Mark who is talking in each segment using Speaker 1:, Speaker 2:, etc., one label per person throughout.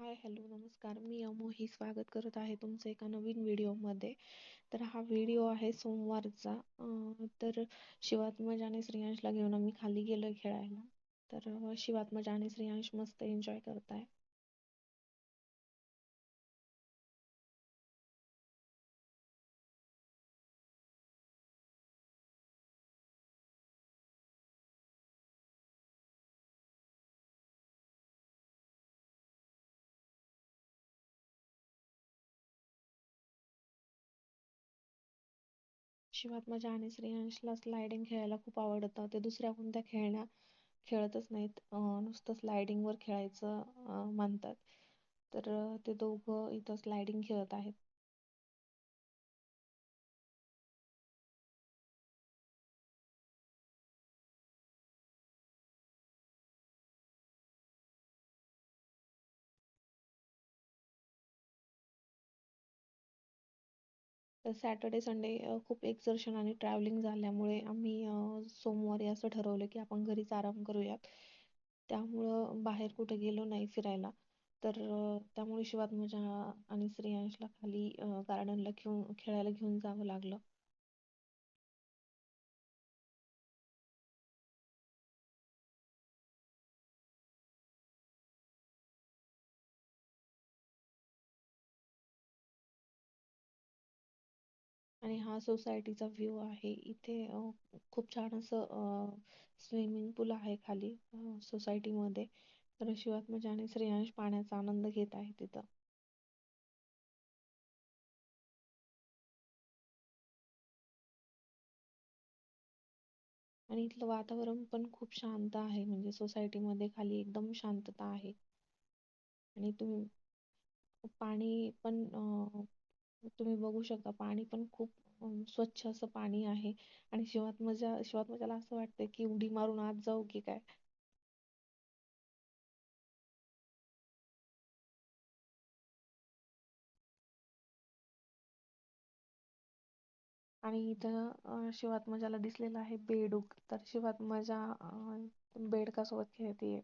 Speaker 1: Hi hello नमस्कार. मी अमोही स्वागत करत आहे तुमचं एका नवीन व्हिडिओमध्ये. तर हा व्हिडिओ आहे सोमवारचा. तर शिवात्मज आणि श्रेयांशला घेऊन आम्ही खाली गेलो खेळायला. तर शिवात्मज आणि श्रेयांश मस्त एन्जॉय करताय. शिवात्मजा आणि श्रेयांशला स्लायडिंग खेळायला खूप आवडतं. ते दुसऱ्या कोणत्या खेळण्या खेळतच नाहीत. नुसतं sliding वर खेळायचं म्हणतात तर ते दोघं इथं स्लायडिंग खेळत आहेत. तर सॅटर्डे संडे खूप एक्झर्शन आणि ट्रॅव्हलिंग झाल्यामुळे आम्ही सोमवारी असं ठरवलं की आपण घरीच आराम करूयात. त्यामुळं बाहेर कुठे गेलो नाही फिरायला. तर त्यामुळे शिवात्मजा आणि श्रेयांशला खाली गार्डनला घेऊन खेळायला घेऊन जावं लागलं. आणि हा सोसायटीचा व्ह्यू आहे. इथे खूप छान असं स्विमिंग पूल आहे खाली सोसायटी मध्ये तर शिवात्मज आणि श्रेयांश पाण्याचा आनंद घेत आहे तिथं. आणि इथलं वातावरण पण खूप शांत आहे. म्हणजे सोसायटी मध्ये खाली एकदम शांतता आहे. आणि तुम्ही पाणी पण तुम्ही बघू शकता पाणी पण खूप स्वच्छ असं पाणी आहे. आणि शिवात्मजा शिवात्मजाला असं वाटतंय की उडी मारून आत जाऊ की काय? आणि इथं शिवात्मजाला दिसलेलं आहे बेडूक तर शिवात्मजा बेडकासोबत खेळतीये.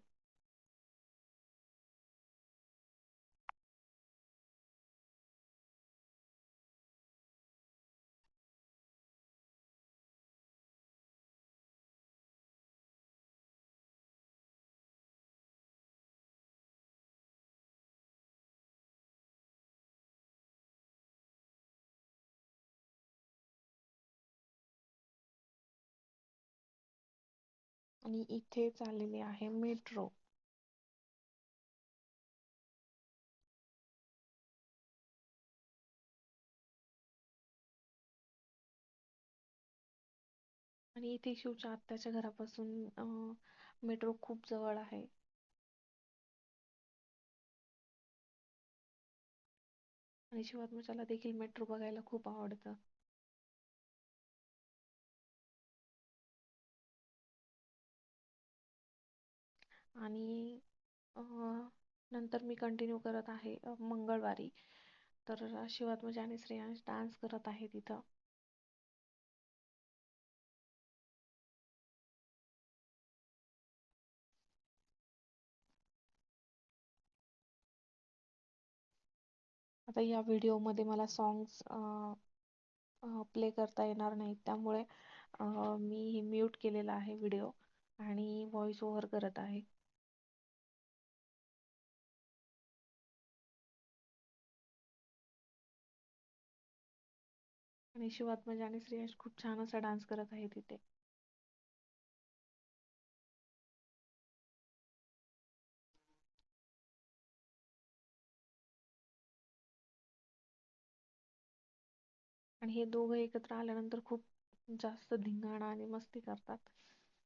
Speaker 1: आणि इथे चाललेली आहे मेट्रो. आणि इथे शिवच्या आत्याच्या घरापासून मेट्रो खूप जवळ आहे. आणि शिवात्मजाला देखील मेट्रो बघायला खूप आवडतं. आणि नंतर मी कंटिन्यू करत आहे मंगळवारी. तर शिवात्मज आणि श्रेयांश डान्स करत आहे तिथं. आता या व्हिडिओमध्ये मला सॉंग्स प्ले करता येणार नाहीत. त्यामुळे मी म्यूट केलेला आहे व्हिडिओ आणि व्हॉइस ओव्हर करत आहे. आणि शिवात्मजा म्हणजे आणि श्रेयस खूप छान असा डान्स करत आहे तिथे. आणि हे दोघं एकत्र आल्यानंतर खूप जास्त धिंगाणा आणि मस्ती करतात.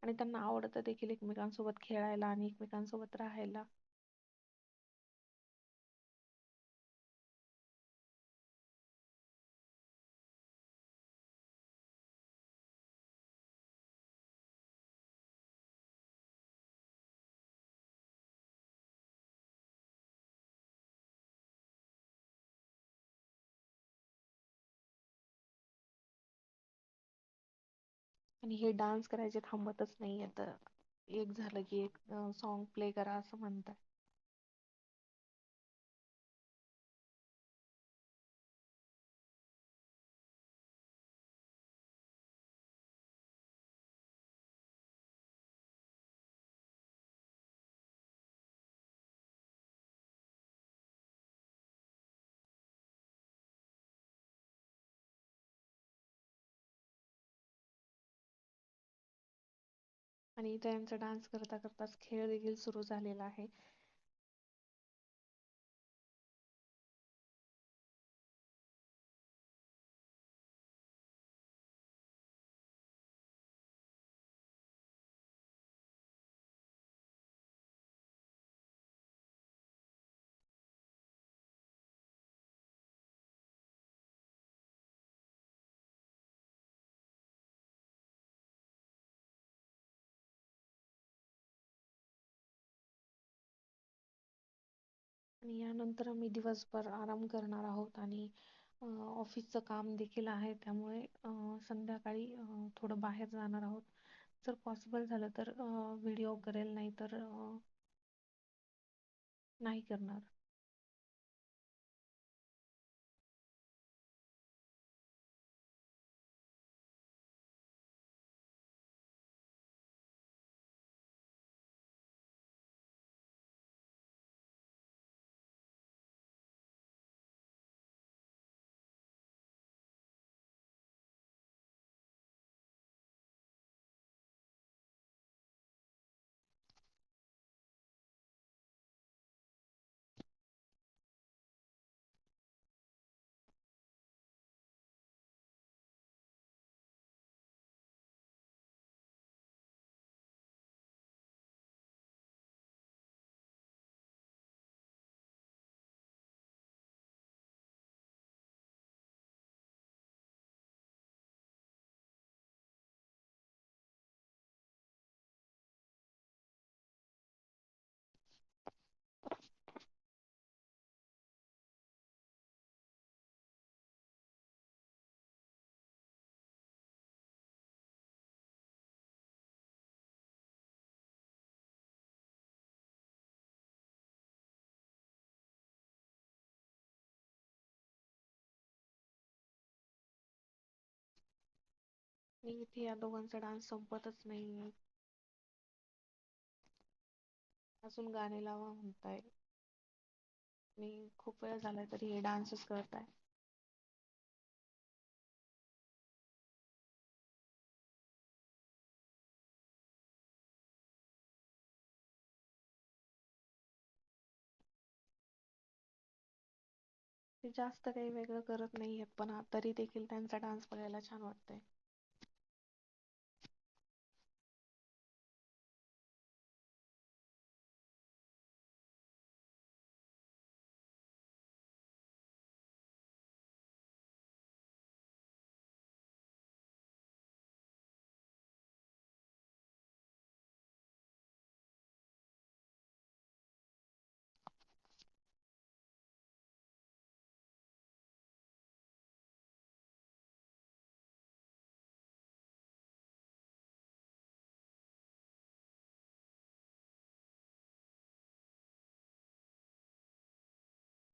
Speaker 1: आणि त्यांना आवडतं देखील एकमेकांसोबत खेळायला आणि एकमेकांसोबत राहायला. आणि हे डान्स करायचे थांबतच नाहीये. तर एक झालं की एक song प्ले करा असं म्हणतात. आणि त्यांचा dance करता करताच खेळ देखील सुरू झालेला आहे. आणि यानंतर आम्ही दिवसभर आराम करणार आहोत आणि ऑफिसचं च काम देखील आहे. त्यामुळे संध्याकाळी थोडं बाहेर जाणार आहोत. जर पॉसिबल झालं तर व्हिडिओ करेल नाहीतर नाही करणार. आणि इथे या दोघांचा dance संपतच नाहीये. अजून गाणे लावा म्हणताय. मी खूप वेळ झालाय तरी हे dance च करताय. ते जास्त काही वेगळं करत नाहीयेत पण तरी देखील त्यांचा dance बघायला छान वाटतंय.